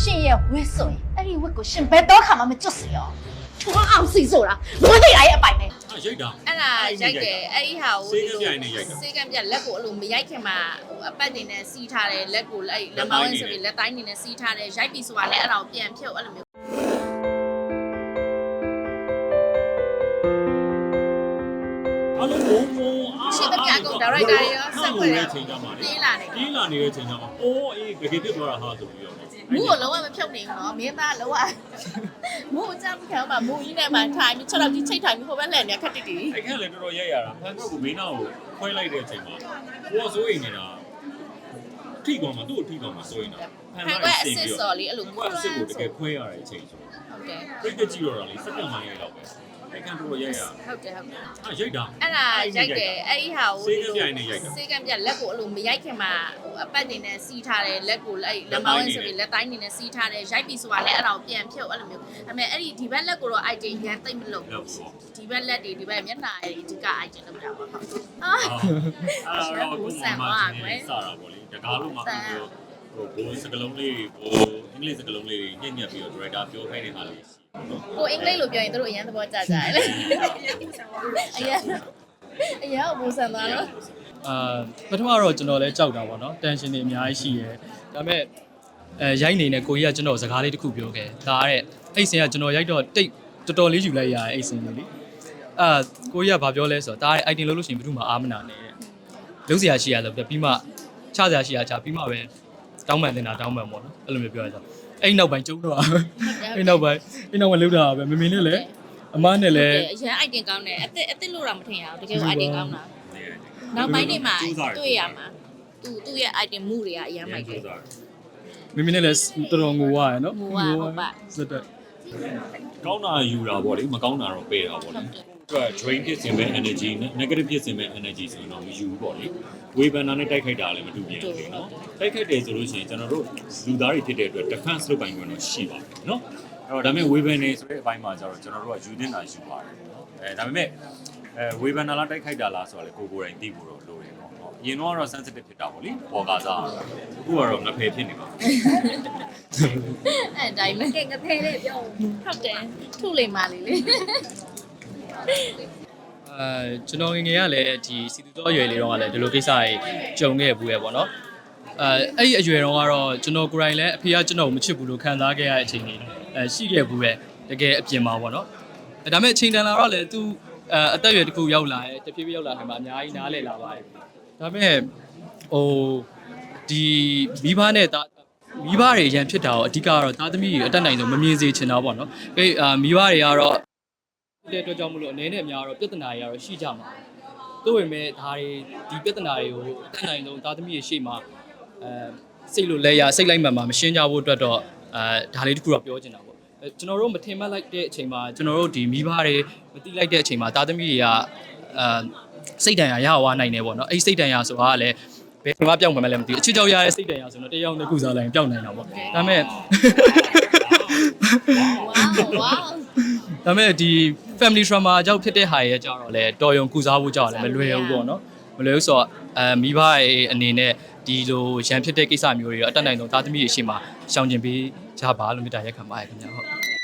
ရှင်ရဲ့ဝစ်ဆိုရင်အဲ့ဒီဝစ်ကိုရှင်ဘယ်တော့ခါမှမကျွတ်စေရောထွန်းအောင်စီဆိုတာဘိုးသေးရဲ့အပိုင်နဲ့啊，ရိုက်တာအဲ့ဒါရိုက်တယ်အဲ့ဒီဟာကိုစေးကမ်းပြိုင်နဲ့ရိုက်တာစေးကမ်းပြလက်ကိုအဲ့လိုမရိုက်ခင်မှာဟိုအပတ်နေနဲ့စီးထားတယ်လက်ကိုအဲ့လက်မောင်းဆိုပြီးလက်တိုင်းနေနဲ့စီးထားတယ်ရိုက်ပြီဆိုတာလည်းအဲ့ဒါကိုပြန်ဖြုတ်အဲ့လိုမျိုးအဲ့လိုမိုးမိုးအားရှင်းတပြအကုန်ဒါရိုက်တာရောဆက်ဖွဲ့ရရချိန်ကြမှာလေပြေးလာနေပြေးလာနေတဲ့ချိန်ကြမှာအိုးအေးတကယ်ဖြစ်သွားတာဟာဆိုပြီးတော့ မူကိုလုံးဝမဖြုတ်နိုင်ဘူးနော်မင်းသားလုံးဝမူအကြမ်းခံမှာမူကြီးနဲ့မှထိုင်ပြီး6တော့ကြီးချိတ်ထိုင်ပြီးဟိုဘက်လက်နေခက်တိတိအဲ့ခက်လည်းတော်တော်ရိုက်ရတာဖန်တော့ကိုမင်းနောက်ကိုခွဲလိုက်တဲ့အချိန်မှာကိုကစိုးရိမ်နေတာထိကောင်မှာသူ့ကိုထိကောင်မှာစိုးရိမ်တာခံကွက်အစ်စ်စော်လေးအဲ့လိုခွဲအစ်စ်ကိုတကယ်ခွဲရတဲ့အချိန်ဆိုဟုတ်တယ်ပြိတ္တကြည့်တော့တာလေစက်ပြန်မှရိုက်တော့ပဲ အဲ့ခန့်တော်ရိုက်ရဟုတ်တယ်ဟုတ်တယ်အာရိုက်တာ အဲ့ဒါရိုက်တယ်အဲ့ဒီဟာကိုစေးကမ်းပြိုင်နဲ့ရိုက်တာစေးကမ်းပြလက်ကိုအဲ့လိုမရိုက်ခင်မှာဟိုအပတ်နေနဲ့စီးထားတယ်လက်ကိုအဲ့လက်မောင်းဆိုပြီးလက်တိုင်းနေနဲ့စီးထားတယ်ရိုက်ပြီဆိုတာလည်းအဲ့ဒါကိုပြန်ဖြုတ်အဲ့လိုမျိုးဒါပေမဲ့အဲ့ဒီဒီဘက်လက်ကိုတော့ item ရန်သိမ့်မလို့လောက်ပေါ့ဒီဘက်လက်တွေဒီဘက်မျက်နှာတွေအဓိက item လုပ်တာပါဟုတ်အာအဲ့တော့ကိုမမချင်းစတာပေါ့လေတကားလို့မှပြော ဟိုဘိုးစကလုံးလေးဟိုအင်္ဂလိပ်စကလုံးလေးညံ့ညက်ပြီးတော့ director ပြောခိုင်းနေတာလေးရှိကိုအင်္ဂလိပ်လိုပြောရင်တို့အရင်သဘောကျကြတယ်လေအရင်အရင်ကဘူဆန်သွားတော့အာပထမတော့ကျွန်တော်လည်းကြောက်တာပေါ့နော်တန်ရှင်တွေအများကြီးရှိရဲဒါပေမဲ့အဲရိုက်နေတဲ့ကိုကြီးကကျွန်တော်စကားလေးတစ်ခုပြောခဲ့ဒါတဲ့အဲ့စင်ကကျွန်တော်ရိုက်တော့တိတ်တော်တော်လေးယူလိုက်ရတယ်အဲ့စင်လေးလေအာကိုကြီးကဘာပြောလဲဆိုတော့ဒါတဲ့ item လုပ်လို့ရှိရင်ဘယ်သူမှအားမနာနဲ့တဲ့လုံးစရာရှိရဆိုပြီးမှချစရာရှိရချပြီးမှပဲ တောင်းပန်တင်တာတောင်းပန်ပေါ့နော်အဲ့လိုမျိုးပြောရဆိုအဲ့နောက်ပိုင်းကျုံတော့အဲ့နောက်ပိုင်းအဲ့နောက်ပိုင်းလောက်တာပဲမမင်းနဲ့လည်းအမနဲ့လည်းအရင် item ကောင်းတယ်အစ်စ်အစ်စ်လို့တော့မထင်ရဘူးတကယ်ကို item ကောင်းတာနောက်ပိုင်းတွေမှာတွေ့ရမှာသူသူ့ရဲ့ item မှုတွေကအရင်မိုက်တယ်မမင်းနဲ့လည်းတော်တော်ငိုရတယ်နော်ငိုရဟုတ်ပါစက်တက်ကောင်းတာယူတာပေါ့လေမကောင်းတာတော့ပေးတာပေါ့လေသူ က drain ဖြစ်စင်မဲ့ energy နဲ့ negative ဖြစ်စင်မဲ့ energy ဆိုရင်တော့မယူဘူးပေါ့လေဝေဘန်နာနဲ့တိုက်ခိုက်တာလည်းမတူပြန်ဘူးလေနော်တိုက်ခိုက်တယ်ဆိုလို့ရှိရင်ကျွန်တော်တို့လူသားတွေဖြစ်တဲ့အတွက် defense လုပ်ပိုင်ခွင့်တော့ရှိပါဘူးနော်အဲ့တော့ဒါပေမဲ့ဝေဘန်နေဆိုတဲ့အပိုင်းမှာကျတော့ကျွန်တော်တို့ကယူတင်တာယူပါတယ်နော်အဲဒါပေမဲ့အဲဝေဘန်နာလားတိုက်ခိုက်တာလားဆိုတော့လေကိုကိုယ်တိုင်သိဖို့တော့လိုတယ်ပေါ့နော်အရင်တော့ကတော့ sensitive ဖြစ်တာပေါ့လေပေါ်ကားစားအခုကတော့ငဖယ်ဖြစ်နေပါဘူးအဲ့တိုင်းပဲကဲငဖဲလေးပြောဟုတ်တယ်ထုလိမ္မာလေးလေ အဲကျွန်တော်ငယ်ငယ်ကလည်းဒီစီတူတော်အရွယ်လေးတော့ကလည်းဒီလိုကိစ္စတွေကြုံခဲ့ဘူးရဲ့ပေါ့နော်အဲအဲ့ဒီအရွယ်တော့ကတော့ကျွန်တော်ကိုယ်တိုင်လည်းအဖေကကျွန်တော်ကိုမချစ်ဘူးလို့ခံစားခဲ့ရတဲ့အချိန်တွေအဲရှိခဲ့ဘူးရဲ့တကယ်အပြင်မှာပေါ့နော်အဲဒါပေမဲ့အချိန်တန်လာတော့လည်းသူအဲအသက်အရွယ်တစ်ခုရောက်လာတယ်တဖြည်းဖြည်းရောက်လာတယ်မှာအများကြီးနားလည်လာပါတယ်ဒါပေမဲ့ဟိုဒီမိဘနဲ့တာမိဘတွေရန်ဖြစ်တာတော့အဓိကကတော့သားသမီးတွေအတက်နိုင်ဆုံးမမြင်စေချင်တာပေါ့နော်အဲအာမိဘတွေကတော့ တဲ့အတွက်ကြောင့်မလို့အနေနဲ့အများတော့ပြဿနာတွေကတော့ရှိကြမှာတို့ပေမဲ့ဒါတွေဒီပြဿနာတွေကိုအနိုင်ဆုံးသားသမီးတွေရှေ့မှာအဲစိတ်လိုလဲရစိတ်လိုက်မှန်မှမရှင်းကြဖို့အတွက်တော့အဲဒါလေးတခုတော့ပြောချင်တာပေါ့အဲကျွန်တော်တို့မထင်မှတ်လိုက်တဲ့အချိန်မှာကျွန်တော်တို့ဒီမိဘတွေမတိလိုက်တဲ့အချိန်မှာသားသမီးတွေကအဲစိတ်တန်ရာရဝနိုင်နေပေါ့နော်အဲ့ဒီစိတ်တန်ရာဆိုတာကလည်းဘယ်မှာပြောင်းမှန်းလည်းမသိဘူးအချစ်ကြောက်ရတဲ့စိတ်တန်ရာဆိုတော့တယောက်နဲ့ကုစားလိုက်ရင်ပြောင်းနိုင်တာပေါ့ဒါပေမဲ့ဝါးဝါးဒါပေမဲ့ဒီ family trauma ကြောင့်ဖြစ်တဲ့ဟာရဲ့ကြောင့်တော့လေတော်ယုံကုစားဖို့ကြောင့်လည်းမလွယ်ဘူးပေါ့နော်မလွယ်ဘူးဆိုတော့အဲမိဘရဲ့အနေနဲ့ဒီလိုရန်ဖြစ်တဲ့ကိစ္စမျိုးတွေတော့အတက်နိုင်ဆုံးသားသမီးတွေရှိမှရှောင်ကျင်ပေးကြပါလို့မေတ္တာရက်ခံပါတယ်ခင်ဗျာဟုတ်